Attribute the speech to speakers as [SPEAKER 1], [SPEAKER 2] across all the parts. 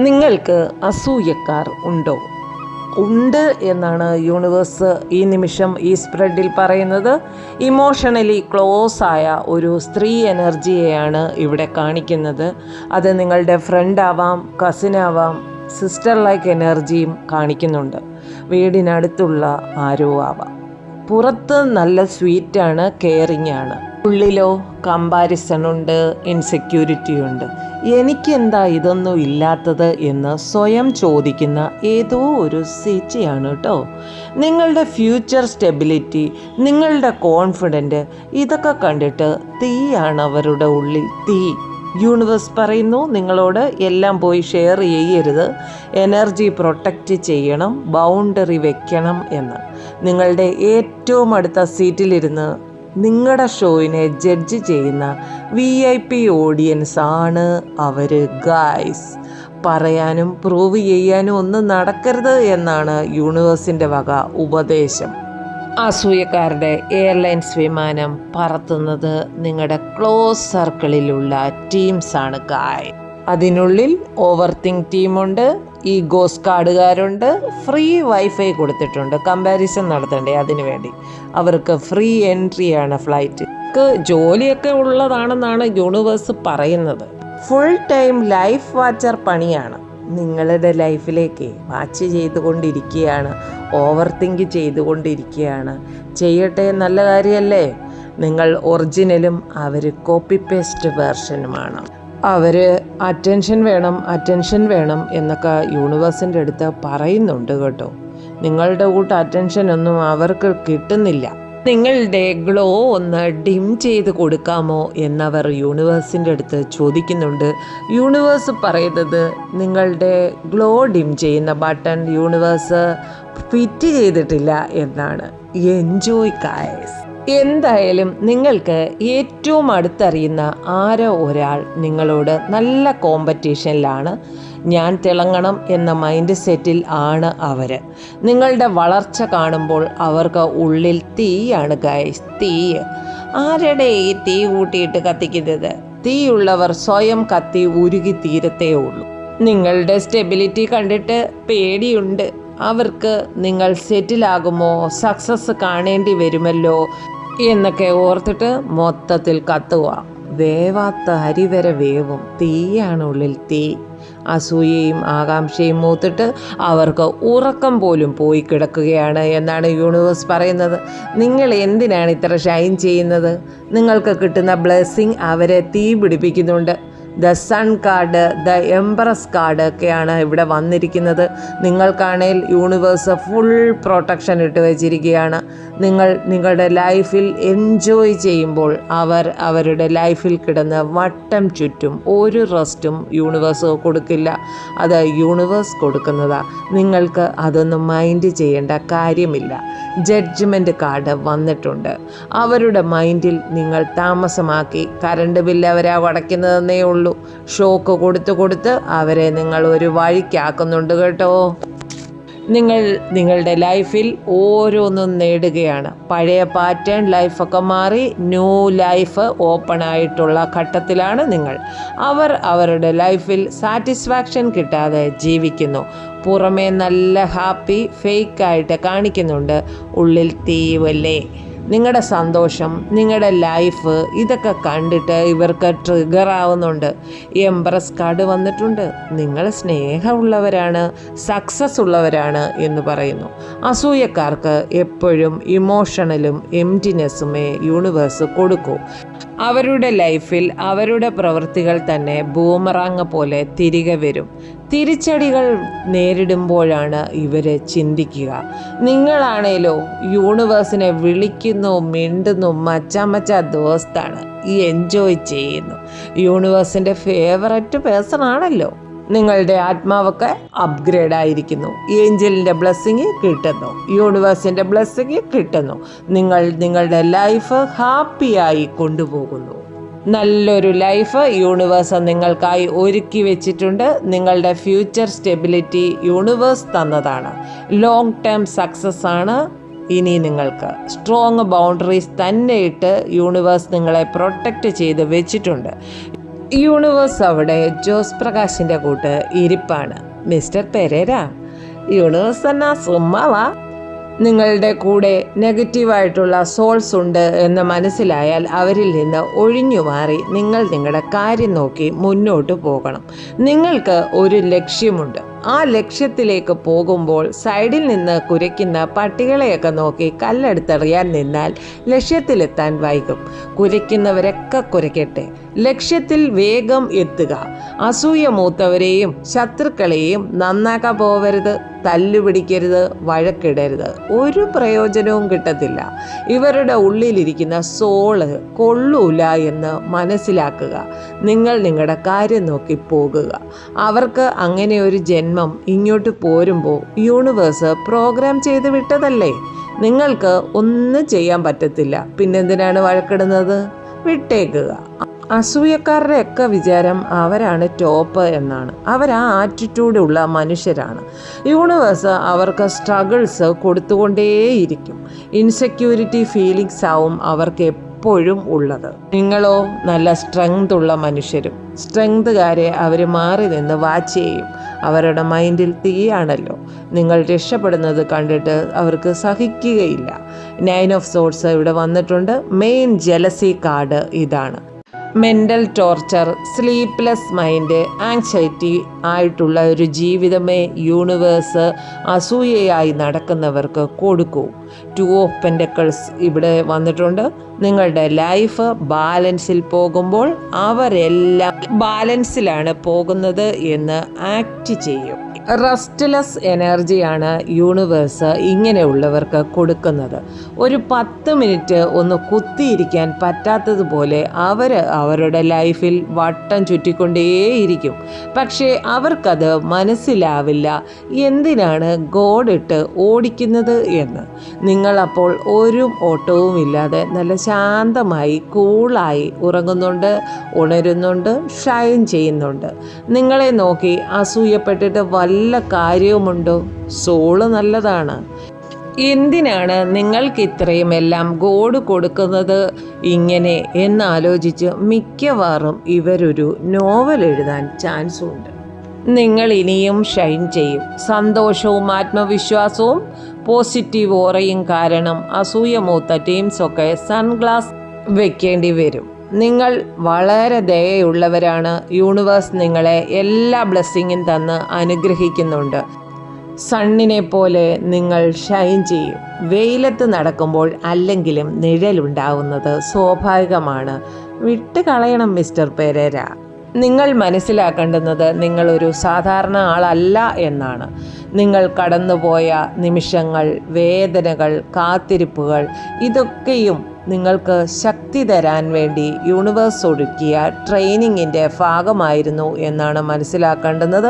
[SPEAKER 1] നിങ്ങൾക്ക് അസൂയക്കാർ ഉണ്ടോ? ഉണ്ട് എന്നാണ് യൂണിവേഴ്സ് ഈ നിമിഷം ഈ സ്പ്രെഡിൽ പറയുന്നത്. ഇമോഷണലി ക്ലോസ് ആയ ഒരു സ്ത്രീ എനർജിയെയാണ് ഇവിടെ കാണിക്കുന്നത്. അത് നിങ്ങളുടെ ഫ്രണ്ട് ആവാം കസിൻ ആവാം സിസ്റ്റർ ലൈക്ക് എനർജിയും കാണിക്കുന്നുണ്ട്. വീടിനടുത്തുള്ള ആരോ ആവാം. പുറത്ത് നല്ല സ്വീറ്റാണ് കെയറിങ് ആണ്. ഉള്ളിലോ കമ്പാരിസൺ ഉണ്ട് ഇൻസെക്യൂരിറ്റി ഉണ്ട് എനിക്കെന്താ ഇതൊന്നും ഇല്ലാത്തത് എന്ന് സ്വയം ചോദിക്കുന്ന ഏതോ ഒരു സീറ്റിയാണ് കേട്ടോ നിങ്ങളുടെ ഫ്യൂച്ചർ സ്റ്റെബിലിറ്റി നിങ്ങളുടെ കോൺഫിഡന്റ് ഇതൊക്കെ കണ്ടിട്ട് തീയാണ് അവരുടെ ഉള്ളിൽ തീ. യൂണിവേഴ്സ് പറയുന്നു നിങ്ങളോട് എല്ലാം പോയി ഷെയർ ചെയ്യരുത്. എനർജി പ്രൊട്ടക്റ്റ് ചെയ്യണം ബൗണ്ടറി വെക്കണം എന്ന്. നിങ്ങളുടെ ഏറ്റവും അടുത്ത സീറ്റിലിരുന്ന് നിങ്ങളുടെ ഷോയിനെ ജഡ്ജ് ചെയ്യുന്ന വി ഐ പി ഓഡിയൻസ് ആണ് അവർ ഗായ്സ് പറയാനും പ്രൂവ് ചെയ്യാനും ഒന്നും നടക്കരുത് എന്നാണ് യൂണിവേഴ്സിന്റെ വക ഉപദേശം. അസൂയക്കാരുടെ എയർലൈൻസ് വിമാനം പറത്തുന്നത് നിങ്ങളുടെ ക്ലോസ് സർക്കിളിലുള്ള ടീംസാണ് ഗായ് അതിനുള്ളിൽ ഓവർ തിങ്ക് ടീമുണ്ട് ഈ ഗോസ് കാർഡുകാരുണ്ട് ഫ്രീ വൈഫൈ കൊടുത്തിട്ടുണ്ട് കമ്പാരിസൺ നടത്തണ്ടേ അതിനു വേണ്ടി അവർക്ക് ഫ്രീ എൻട്രിയാണ് ഫ്ലൈറ്റ് ജോലിയൊക്കെ ഉള്ളതാണെന്നാണ് യൂണിവേഴ്സ് പറയുന്നത്. ഫുൾ ടൈം ലൈഫ് വാച്ചർ പണിയാണ്. നിങ്ങളുടെ ലൈഫിലേക്ക് വാച്ച് ചെയ്തുകൊണ്ടിരിക്കുകയാണ് ഓവർ തിങ്ക് ചെയ്തുകൊണ്ടിരിക്കുകയാണ്. ചെയ്യട്ടെ നല്ല കാര്യമല്ലേ? നിങ്ങൾ ഒറിജിനലും അവർ കോപ്പി പേസ്റ്റ് വേർഷനുമാണ് അവർ അറ്റൻഷൻ വേണം അറ്റൻഷൻ വേണം എന്നൊക്കെ യൂണിവേഴ്സിന്റെ അടുത്ത് പറയുന്നുണ്ട് കേട്ടോ. നിങ്ങളുടെ കൂട്ട് അറ്റൻഷൻ ഒന്നും അവർക്ക് കിട്ടുന്നില്ല. നിങ്ങളുടെ ഗ്ലോ ഒന്ന് ഡിം ചെയ്ത് കൊടുക്കാമോ എന്നവർ യൂണിവേഴ്സിന്റെ അടുത്ത് ചോദിക്കുന്നുണ്ട്. യൂണിവേഴ്സ് പറയുന്നത് നിങ്ങളുടെ ഗ്ലോ ഡിം ചെയ്യുന്ന ബട്ടൺ യൂണിവേഴ്സ് ഫിറ്റ് ചെയ്തിട്ടില്ല എന്നാണ്. എൻജോയ് കായസ് എന്തായാലും നിങ്ങൾക്ക് ഏറ്റവും അടുത്തറിയുന്ന ആരോ ഒരാൾ നിങ്ങളോട് നല്ല കോമ്പറ്റീഷനിലാണ് ഞാൻ തിളങ്ങണം എന്ന മൈൻഡ് സെറ്റിൽ ആണ് അവർ നിങ്ങളുടെ വളർച്ച കാണുമ്പോൾ അവർക്ക് ഉള്ളിൽ തീയാണ് ഗൈസ് തീ. ആരുടെ ഈ തീ കൂട്ടിയിട്ട് കത്തിക്കുന്നത്? തീയുള്ളവർ സ്വയം കത്തി ഉരുകി തീരത്തേ ഉള്ളൂ. നിങ്ങളുടെ സ്റ്റെബിലിറ്റി കണ്ടിട്ട് പേടിയുണ്ട്. അവർക്ക് നിങ്ങൾ സെറ്റിലാകുമോ സക്സസ് കാണേണ്ടി വരുമല്ലോ? എന്നൊക്കെ ഓർത്തിട്ട് മൊത്തത്തിൽ കത്തുക. വേവാത്ത അരി വരെ വേവും. തീയാണ് ഉള്ളിൽ തീ. അസൂയയും ആകാംക്ഷയും മൂത്തിട്ട് അവർക്ക് ഉറക്കം പോലും പോയി കിടക്കുകയാണ് എന്നാണ് യൂണിവേഴ്സ് പറയുന്നത്. നിങ്ങൾ എന്തിനാണ് ഇത്ര ഷൈൻ ചെയ്യുന്നത്? നിങ്ങൾക്ക് കിട്ടുന്ന ബ്ലെസ്സിങ് അവരെ തീ പിടിപ്പിക്കുന്നുണ്ട്. The sun card the empress card ഒക്കെയാണ് ഇവിടെ വന്നിരിക്കുന്നത്. നിങ്ങൾക്കാണേൽ യൂണിവേഴ്സ് ഫുൾ പ്രൊട്ടക്ഷൻ ഇട്ട് വെച്ചിരിക്കുകയാണ്. നിങ്ങൾ നിങ്ങളുടെ ലൈഫിൽ എൻജോയ് ചെയ്യുമ്പോൾ അവർ അവരുടെ ലൈഫിൽ കിടന്ന് വട്ടം ചുറ്റും ഒരു റെസ്റ്റും യൂണിവേഴ്സ് കൊടുക്കില്ല. അത് യൂണിവേഴ്സ് കൊടുക്കുന്നതാണ് നിങ്ങൾക്ക് അതൊന്നും മൈൻഡ് ചെയ്യേണ്ട കാര്യമില്ല. ജഡ്ജ്മെന്റ് കാർഡ് വന്നിട്ടുണ്ട്. അവരുടെ മൈൻഡിൽ നിങ്ങൾ താമസമാക്കി. കറണ്ട് ബില്ല് അവരാ അടയ്ക്കുന്നതെന്നേ ഉള്ളൂ. ഷോക്ക് കൊടുത്ത് കൊടുത്ത് അവരെ നിങ്ങൾ ഒരു വഴിക്കാക്കുന്നുണ്ട് കേട്ടോ. നിങ്ങൾ നിങ്ങളുടെ ലൈഫിൽ ഓരോന്നും നേടുകയാണ്. പഴയ പാറ്റേൺ ലൈഫൊക്കെ മാറി ന്യൂ ലൈഫ് ഓപ്പൺ ആയിട്ടുള്ള ഘട്ടത്തിലാണ് നിങ്ങൾ. അവർ അവരുടെ ലൈഫിൽ സാറ്റിസ്ഫാക്ഷൻ കിട്ടാതെ ജീവിക്കുന്നു. പുറമേ നല്ല ഹാപ്പി ഫേക്കായിട്ട് കാണിക്കുന്നുണ്ട്. ഉള്ളിൽ തീവല്ലേ? നിങ്ങളുടെ സന്തോഷം നിങ്ങളുടെ ലൈഫ് ഇതൊക്കെ കണ്ടിട്ട് ഇവർക്ക് ട്രിഗർ ആവുന്നുണ്ട്. എംബ്രസ് കാർഡ് വന്നിട്ടുണ്ട്. നിങ്ങൾ സ്നേഹമുള്ളവരാണ് സക്സസ് ഉള്ളവരാണ് എന്ന് പറയുന്നു. അസൂയക്കാർക്ക് എപ്പോഴും ഇമോഷണലും എംറ്റിനെസ്സുമേ യൂണിവേഴ്സ് കൊടുക്കൂ. അവരുടെ ലൈഫിൽ അവരുടെ പ്രവൃത്തികൾ തന്നെ ബൂമറാങ് പോലെ തിരികെ വരും. തിരിച്ചടികൾ നേരിടുമ്പോഴാണ് ഇവർ ചിന്തിക്കുക. നിങ്ങളാണേലോ യൂണിവേഴ്സിനെ വിളിക്കുന്നു മിണ്ടുന്നു മച്ചാമച്ച മച്ച ദോസ്താണ്. ഈ എൻജോയ് ചെയ്യുന്നു. യൂണിവേഴ്സിന്റെ ഫേവററ്റ് പേഴ്സൺ ആണല്ലോ. നിങ്ങളുടെ ആത്മാവൊക്കെ അപ്ഗ്രേഡ് ആയിരിക്കുന്നു. ഏഞ്ചലിന്റെ ബ്ലെസ്സിങ് കിട്ടുന്നു. യൂണിവേഴ്സിന്റെ ബ്ലെസ്സിങ് കിട്ടുന്നു. നിങ്ങൾ നിങ്ങളുടെ ലൈഫ് ഹാപ്പിയായി കൊണ്ടുപോകുന്നു. നല്ലൊരു ലൈഫ് യൂണിവേഴ്സ് നിങ്ങൾക്കായി ഒരുക്കി വെച്ചിട്ടുണ്ട്. നിങ്ങളുടെ ഫ്യൂച്ചർ സ്റ്റെബിലിറ്റി യൂണിവേഴ്സ് തന്നതാണ്. ലോങ് ടേം സക്സസ് ആണ് ഇനി നിങ്ങൾക്ക്. സ്ട്രോങ് ബൗണ്ടറീസ് തന്നെ ഇട്ട് യൂണിവേഴ്സ് നിങ്ങളെ പ്രൊട്ടക്റ്റ് ചെയ്ത് വെച്ചിട്ടുണ്ട്. യൂണിവേഴ്സ് അവിടെ ജോസ് പ്രകാശിന്റെ കൂട്ട് ഇരിപ്പാണ്. Mister Pereira. യൂണിവേഴ്സ് എന്നാ സുമ്മാവാ. നിങ്ങളുടെ കൂടെ നെഗറ്റീവായിട്ടുള്ള സോൾസ് ഉണ്ട് എന്ന് മനസ്സിലായാൽ അവരിൽ നിന്ന് ഒഴിഞ്ഞു മാറി നിങ്ങൾ നിങ്ങളുടെ കാര്യം നോക്കി മുന്നോട്ട് പോകണം. നിങ്ങൾക്ക് ഒരു ലക്ഷ്യമുണ്ട്. ആ ലക്ഷ്യത്തിലേക്ക് പോകുമ്പോൾ സൈഡിൽ നിന്ന് കുരയ്ക്കുന്ന പട്ടികളെയൊക്കെ നോക്കി കല്ലെടുത്തെറിയാൻ നിന്നാൽ ലക്ഷ്യത്തിലെത്താൻ വൈകും. കുരയ്ക്കുന്നവരൊക്കെ കുരയ്ക്കട്ടെ. ലക്ഷ്യത്തിൽ വേഗം എത്തുക. അസൂയ മൂത്തവരെയും ശത്രുക്കളെയും നന്നാക്കാൻ പോവരുത് തല്ലുപിടിക്കരുത് വഴക്കിടരുത്. ഒരു പ്രയോജനവും കിട്ടത്തില്ല. ഇവരുടെ ഉള്ളിലിരിക്കുന്ന സോൾ കൊള്ളൂല എന്ന് മനസ്സിലാക്കുക. നിങ്ങൾ നിങ്ങളുടെ കാര്യം നോക്കി പോകുക. അവർക്ക് അങ്ങനെ ഒരു ജന്മം ഇങ്ങോട്ട് പോരുമ്പോൾ യൂണിവേഴ്സ് പ്രോഗ്രാം ചെയ്ത് വിട്ടതല്ലേ? നിങ്ങൾക്ക് ഒന്നും ചെയ്യാൻ പറ്റത്തില്ല. പിന്നെന്തിനാണ് വഴക്കിടുന്നത്? വിട്ടേക്കുക. അസൂയക്കാരുടെ ഒക്കെ വിചാരം അവരാണ് ടോപ്പ് എന്നാണ്. അവർ ആ ആറ്റിറ്റ്യൂഡുള്ള മനുഷ്യരാണ്. യൂണിവേഴ്സ് അവർക്ക് സ്ട്രഗിൾസ് കൊടുത്തുകൊണ്ടേയിരിക്കും. ഇൻസെക്യൂരിറ്റി ഫീലിങ്സ് ആവും അവർക്ക് എപ്പോഴും ഉള്ളത്. നിങ്ങളോ നല്ല സ്ട്രെങ്ത് ഉള്ള മനുഷ്യരും സ്ട്രെങ്ത്കാരെ അവർ മാറി നിന്ന് വാച്ച് ചെയ്യും. അവരുടെ മൈൻഡിൽ തീയാണല്ലോ. നിങ്ങൾ രക്ഷപ്പെടുന്നത് കണ്ടിട്ട് അവർക്ക് സഹിക്കുകയില്ല. നയൻ ഓഫ് സോഡ്സ് ഇവിടെ വന്നിട്ടുണ്ട്. മെയിൻ ജലസി കാർഡ് ഇതാണ്. Mental torture sleepless mind anxiety ആയിട്ടുള്ള ഒരു ജീവിതമേ യൂണിവേഴ്സ് അസൂയയായി നടക്കുന്നവർക്ക് കൊടുക്കൂ. ടു ഓഫ് പെൻഡക്കിൾസ് ഇവിടെ വന്നിട്ടുണ്ട്. നിങ്ങളുടെ ലൈഫ് ബാലൻസിൽ പോകുമ്പോൾ അവരെല്ലാം ബാലൻസിലാണ് പോകുന്നത് എന്ന് ആക്ട് ചെയ്യും. റെസ്റ്റ്ലെസ് എനർജിയാണ് യൂണിവേഴ്സ് ഇങ്ങനെയുള്ളവർക്ക് കൊടുക്കുന്നത്. ഒരു പത്ത് മിനിറ്റ് ഒന്ന് കുത്തിയിരിക്കാൻ പറ്റാത്തതുപോലെ അവർ അവരുടെ ലൈഫിൽ വട്ടം ചുറ്റിക്കൊണ്ടേയിരിക്കും. പക്ഷേ അവർക്കത് മനസ്സിലാവില്ല. എന്തിനാണ് ഗോഡിട്ട് ഓടിക്കുന്നത് എന്ന്? നിങ്ങളപ്പോൾ ഒരു ഓട്ടവും ഇല്ലാതെ നല്ല ശാന്തമായി കൂളായി ഉറങ്ങുന്നുണ്ട് ഉണരുന്നുണ്ട് ഷൈൻ ചെയ്യുന്നുണ്ട്. നിങ്ങളെ നോക്കി അസൂയപ്പെട്ടിട്ട് വല്ല കാര്യവുമുണ്ടോ? സോൾ നല്ലതാണ്. എന്തിനാണ് നിങ്ങൾക്ക് ഇത്രയും എല്ലാം ഗോഡ് കൊടുക്കുന്നത് ഇങ്ങനെ? എന്നാലോചിച്ച് മിക്കവാറും ഇവരൊരു നോവൽ എഴുതാൻ ചാൻസ് ഉണ്ട്. നിങ്ങൾ ഇനിയും ഷൈൻ ചെയ്യും. സന്തോഷവും ആത്മവിശ്വാസവും പോസിറ്റീവ് ഓറയും കാരണം അസൂയ മൂത്ത ടീംസൊക്കെ സൺഗ്ലാസ് വെക്കേണ്ടി വരും. നിങ്ങൾ വളരെ ദയയുള്ളവരാണ്. യൂണിവേഴ്സ് നിങ്ങളെ എല്ലാ ബ്ലെസ്സിങ്ങും തന്ന് അനുഗ്രഹിക്കുന്നുണ്ട്. സണ്ണിനെ പോലെ നിങ്ങൾ ഷൈൻ ചെയ്യും. വെയിലത്ത് നടക്കുമ്പോൾ അല്ലെങ്കിലും നിഴലുണ്ടാവുന്നത് സ്വാഭാവികമാണ്. വിട്ട് കളയണം മിസ്റ്റർ പെരേര. നിങ്ങൾ മനസ്സിലാക്കേണ്ടുന്നത് നിങ്ങളൊരു സാധാരണ ആളല്ല എന്നാണ്. നിങ്ങൾ കടന്നുപോയ നിമിഷങ്ങൾ വേദനകൾ കാത്തിരിപ്പുകൾ ഇതൊക്കെയും നിങ്ങൾക്ക് ശക്തി തരാൻ വേണ്ടി യൂണിവേഴ്സ് ഒരുക്കിയ ട്രെയിനിങ്ങിന്റെ ഭാഗമായിരുന്നു എന്നാണ് മനസ്സിലാക്കേണ്ടുന്നത്.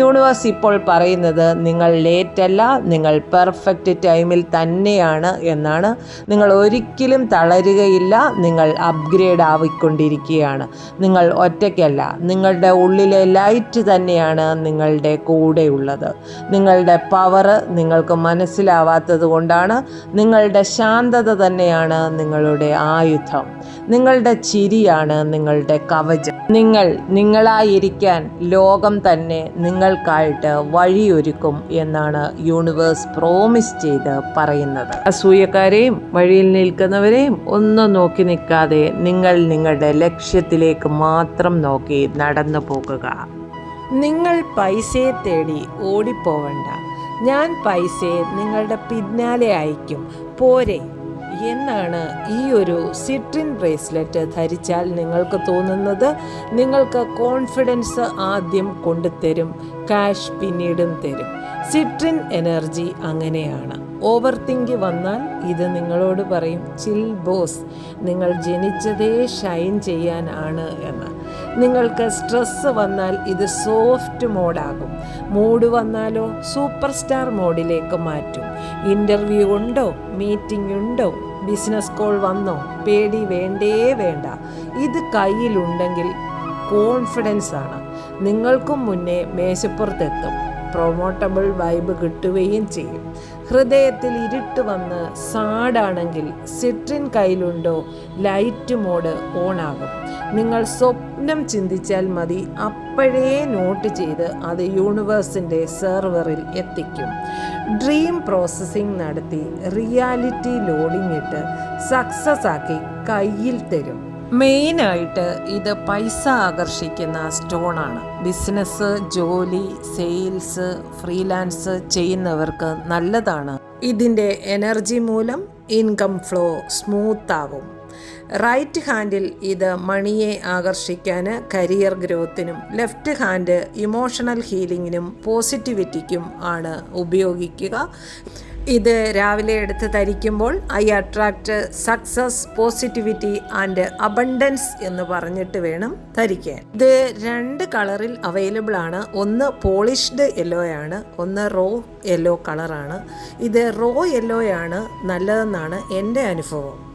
[SPEAKER 1] യൂണിവേഴ്സ് ഇപ്പോൾ പറയുന്നത് നിങ്ങൾ ലേറ്റല്ല നിങ്ങൾ പെർഫെക്റ്റ് ടൈമിൽ തന്നെയാണ് എന്നാണ്. നിങ്ങൾ ഒരിക്കലും തളരുകയില്ല നിങ്ങൾ അപ്ഗ്രേഡ് ആവിക്കൊണ്ടിരിക്കുകയാണ് നിങ്ങൾ ഒറ്റയ്ക്കല്ല നിങ്ങളുടെ ഉള്ളിലെ ലൈറ്റ് തന്നെയാണ് നിങ്ങളുടെ കൂടെയുള്ളത്. നിങ്ങളുടെ പവർ നിങ്ങൾക്ക് മനസ്സിലാവാത്തത് കൊണ്ടാണ് നിങ്ങളുടെ ശാന്തത തന്നെയാണ് നിങ്ങളുടെ ആയുധം. നിങ്ങളുടെ ചിരിയാണ് നിങ്ങളുടെ കവചം. നിങ്ങൾ നിങ്ങളായിരിക്കാൻ ലോകം തന്നെ നിങ്ങൾക്കായിട്ട് വഴിയൊരുക്കും എന്നാണ് യൂണിവേഴ്സ് പ്രോമിസ് ചെയ്ത് പറയുന്നത്. അസൂയക്കാരെയും വഴിയിൽ നിൽക്കുന്നവരെയും ഒന്നും നോക്കി നിൽക്കാതെ നിങ്ങൾ നിങ്ങളുടെ ലക്ഷ്യത്തിലേക്ക് മാത്രം നോക്കി നടന്നു പോകുക. നിങ്ങൾ പൈസയെ തേടി ഓടിപ്പോവണ്ട. ഞാൻ പൈസയെ നിങ്ങളുടെ പിന്നാലെ അയക്കും പോരെ. എന്നാണ് ഈ ഒരു സിട്രിൻ ബ്രേസ്ലെറ്റ് ധരിച്ചാൽ നിങ്ങൾക്ക് തോന്നുന്നത്? നിങ്ങൾക്ക് കോൺഫിഡൻസ് ആദ്യം കൊണ്ടുതരും കാഷ് പിന്നീടും തരും. സിട്രിൻ എനർജി അങ്ങനെയാണ്. ഓവർ തിങ്ക് വന്നാൽ ഇത് നിങ്ങളോട് പറയും ചിൽ ബോസ് നിങ്ങൾ ജനിച്ചതേ ഷൈൻ ചെയ്യാനാണ് എന്ന്. നിങ്ങൾക്ക് സ്ട്രെസ്സ് വന്നാൽ ഇത് സോഫ്റ്റ് മോഡാകും മൂഡ് വന്നാലോ സൂപ്പർ സ്റ്റാർ മോഡിലേക്ക് മാറ്റും. ഇന്റർവ്യൂ ഉണ്ടോ? മീറ്റിംഗ് ഉണ്ടോ? ബിസിനസ് കോൾ വന്നോ? പേടി വേണ്ടേ വേണ്ട. ഇത് കയ്യിലുണ്ടെങ്കിൽ കോൺഫിഡൻസ് ആണ്. നിങ്ങൾക്കും മുന്നേ മേശപ്പുറത്തെത്തും. പ്രൊമോട്ടബിൾ വൈബ് കിട്ടുകയും ചെയ്യും. ഹൃദയത്തിൽ ഇരുട്ട് വന്ന് സാഡാണെങ്കിൽ സിട്രിൻ കയ്യിലുണ്ടോ? ലൈറ്റ് മോഡ് ഓണാകും നിങ്ങൾ സ്വപ്നം ചിന്തിച്ചാൽ മതി. അപ്പോഴേ നോട്ട് ചെയ്ത് അത് യൂണിവേഴ്സിന്റെ സെർവറിൽ എത്തിക്കും. ഡ്രീം പ്രോസസ്സിംഗ് നടത്തി റിയാലിറ്റി ലോഡിംഗ് ഇട്ട് സക്സസ് ആക്കി കയ്യിൽ തരും. മെയിനായിട്ട് ഇത് പൈസ ആകർഷിക്കുന്ന സ്റ്റോണാണ്. ബിസിനസ് ജോലി സെയിൽസ് ഫ്രീലാൻസ് ചെയ്യുന്നവർക്ക് നല്ലതാണ്. ഇതിന്റെ എനർജി മൂലം ഇൻകം ഫ്ലോ സ്മൂത്ത് ആകും റൈറ്റ് ഹാൻഡിൽ ഇത് മണിയെ ആകർഷിക്കാൻ കരിയർ ഗ്രോത്തിനും ലെഫ്റ്റ് ഹാൻഡ് ഇമോഷണൽ ഹീലിങ്ങിനും പോസിറ്റിവിറ്റിക്കും ആണ് ഉപയോഗിക്കുക. ഇത് രാവിലെ എടുത്ത് ധരിക്കുമ്പോൾ I attract success positivity and abundance എന്ന് പറഞ്ഞിട്ട് വേണം ധരിക്കാൻ ഇത് രണ്ട് കളറിൽ അവൈലബിൾ ആണ്. ഒന്ന് പോളിഷ്ഡ് യെല്ലോ ആണ്. ഒന്ന് റോ യെല്ലോ കളറാണ്. ഇത് റോ യെല്ലോ ആണ്. നല്ലതെന്നാണ് എന്റെ അനുഭവം.